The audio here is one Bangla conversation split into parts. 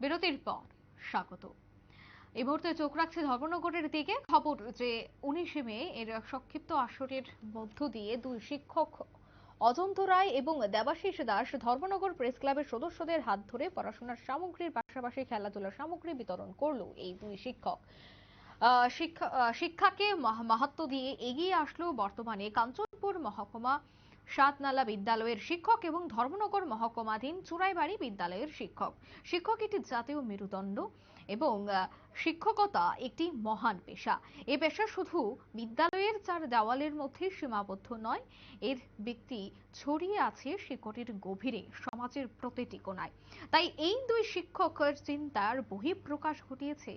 বিরতির পর স্বাগত। এই মুহূর্তে চোখ রাখছে ধর্মনগরের দিকে। খবর যে উনিশে মে এর সংক্ষিপ্ত আসরের মধ্য দিয়ে দুই শিক্ষক অজন্ত রায় এবং দেবাশিস দাস ধর্মনগর প্রেস ক্লাবের সদস্যদের হাত ধরে পড়াশোনার সামগ্রীর পাশাপাশি খেলাধুলার সামগ্রী বিতরণ করল এই দুই শিক্ষক। শিক্ষাকে মাহ- মাহাত্ম্য দিয়ে এগিয়ে আসলো বর্তমানে কাঞ্চনপুর মহকুমা সাতনালা বিদ্যালয়ের শিক্ষক এবং ধর্মনগর মহকুমাধীন চুরাইবাড়ি বিদ্যালয়ের শিক্ষক। শিক্ষক একটি জাতীয় মেরুদণ্ড এবং শিক্ষকতা একটি মহান পেশা। এ পেশা শুধু বিদ্যালয়ের চার দেওয়ালের মধ্যে সীমাবদ্ধ নয়, এর ব্যক্তি ছড়িয়ে আছে শিকড়ের গভীরে, সমাজের প্রতিটি কোণায়। তাই এই দুই শিক্ষকের চিন্তার বহিঃপ্রকাশ ঘটিয়েছে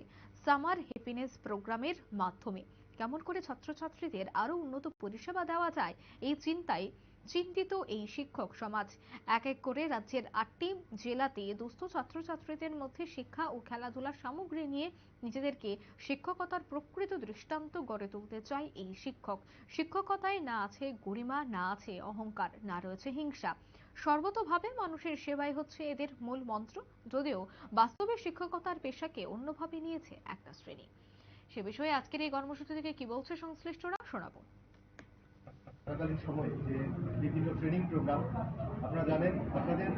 সামার হ্যাপিনেস প্রোগ্রামের মাধ্যমে। কেমন করে ছাত্রছাত্রীদের আরও উন্নত পরিষেবা দেওয়া যায়, এই চিন্তায় চিন্তিত এই শিক্ষক সমাজ। এক এক করে রাজ্যের আটটি জেলাতে দুস্থ ছাত্রছাত্রীদের মধ্যে শিক্ষা ও খেলাধুলার সামগ্রী নিয়ে নিজেদেরকে শিক্ষকতার প্রকৃত দৃষ্টান্ত গড়ে তুলতে চায় এই শিক্ষক। শিক্ষকতায় না আছে গরিমা, না আছে অহংকার, না রয়েছে হিংসা। সর্বতভাবে মানুষের সেবাই হচ্ছে এদের মূল মন্ত্র, যদিও বাস্তবে শিক্ষকতার পেশাকে অন্যভাবে নিয়েছে একটা শ্রেণি। সে বিষয়ে আজকের এই কর্মসূচি থেকে কি বলছে সংশ্লিষ্টরা? শোনাবো। থাকাকালীন সময় যে বিভিন্ন ট্রেনিং প্রোগ্রাম, আপনারা জানেন, আপনাদের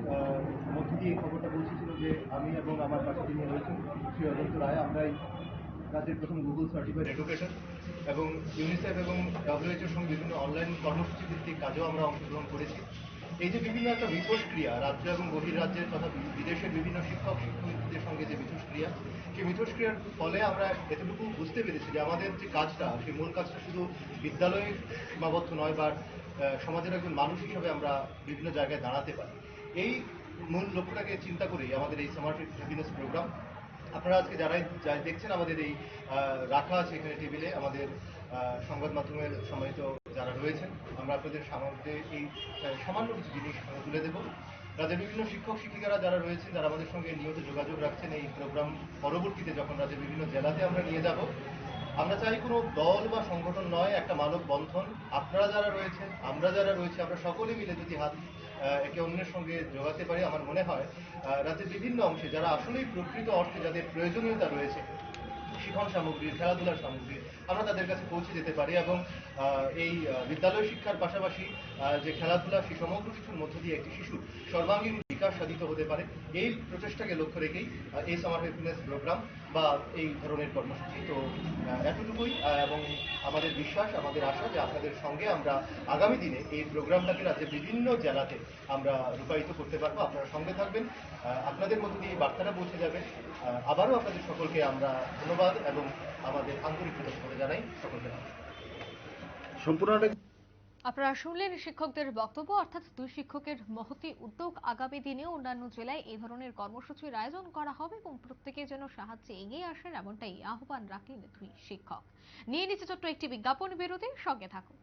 মধ্য দিয়ে এই খবরটা পৌঁছেছিল যে আমি এবং আমার পাশে যিনি রয়েছেন, শ্রী অজন্ত রায় আমরা এই রাজ্যের প্রথম গুগল সার্টিফাইড এডুকেশন এবং ইউনিসেফ এবং ডাব্লিউএইচওর সঙ্গে বিভিন্ন অনলাইন কর্মসূচি ভিত্তিক কাজেও আমরা অংশগ্রহণ করেছি। এই যে বিভিন্ন একটা মিথস্ক্রিয়া রাজ্য এবং বহির্রাজ্যের তথা বি- বিদেশের বিভিন্ন শিক্ষক শিক্ষকদের সঙ্গে যে মিথস্ক্রিয়া সেই মিথস্ক্রিয়ার ফলে আমরা এতটুকু বুঝতে পেরেছি যে আমাদের যে কাজটা, সেই মূল কাজটা শুধু বিদ্যালয়ে সীমাবদ্ধ নয়, বা সমাজের একজন মানুষ হিসাবে আমরা বিভিন্ন জায়গায় দাঁড়াতে পারি। এই মূল লক্ষ্যটাকে চিন্তা করেই আমাদের এই সামার হ্যাপিনেস প্রোগ্রাম আপনারা আজকে যারাই যা দেখছেন, আমাদের এই রাখা আছে এখানে টেবিলে, আমাদের সংবাদ মাধ্যমের সম্মানিত যারা রয়েছেন, আমরা আপনাদের সামনে এই সামান্য কিছু জিনিস তুলে দেবো। রাজ্যের বিভিন্ন শিক্ষক, শিক্ষিকারা যারা রয়েছেন, যারা আমাদের সঙ্গে নিয়মিত যোগাযোগ রাখছেন এই প্রোগ্রাম পরবর্তীতে যখন রাজ্যের বিভিন্ন জেলাতে আমরা নিয়ে যাব, আমরা চাই কোনো দল বা সংগঠন নয়, একটা মানব বন্ধন আপনারা যারা রয়েছেন, আমরা যারা রয়েছে, আমরা সকলে মিলে যদি হাত একে অন্যের সঙ্গে যোগাতে পারি আমার মনে হয়। রাতে বিভিন্ন অংশে যারা আসলেই প্রকৃত অর্থে যাদের প্রয়োজনীয়তা রয়েছে শিক্ষণ সামগ্রী, খেলাধুলার সামগ্রী আমরা তাদের কাছে পৌঁছে যেতে পারি এবং এই বিদ্যালয় শিক্ষার পাশাপাশি যে খেলাধুলা, সেই সমগ্র কিছুর মধ্য দিয়ে একটি শিশু সর্বাঙ্গীন বিকাশ সাধিত হতে পারে, এই প্রচেষ্টাকে লক্ষ্য রেখেই এই সামার হ্যাপিনেস প্রোগ্রাম বা এই ধরনের কর্মসূচি। তো এতটুকুই এবং আমাদের বিশ্বাস, আমাদের আশা যে আপনাদের সঙ্গে আমরা আগামী দিনে এই প্রোগ্রামটাকে রাজ্যের বিভিন্ন জেলাতে আমরা রূপায়িত করতে পারব। আপনারা সঙ্গে থাকবেন আপনাদের মধ্যে দিয়ে বার্তাটা পৌঁছে যাবে। আবারও আপনাদের সকলকে আমরা ধন্যবাদ এবং আমাদের আন্তরিক কৃতজ্ঞতা জানাই সকলকে। সম্পূর্ণটা আপনারা শুনলেন শিক্ষকদের বক্তব্য অর্থাৎ দুই শিক্ষকের মহতি উদ্যোগ আগামী দিনে অন্যান্য জেলায় এই ধরনের কর্মসূচির আয়োজন করা হবে এবং প্রত্যেকে যেন সাহায্যে এগিয়ে আসেন এমনটাই আহ্বান রাখলেন দুই শিক্ষক। নিয়ে নিচ্ছে ছোট্ট একটি বিজ্ঞাপন বিরতি সঙ্গে থাকুন।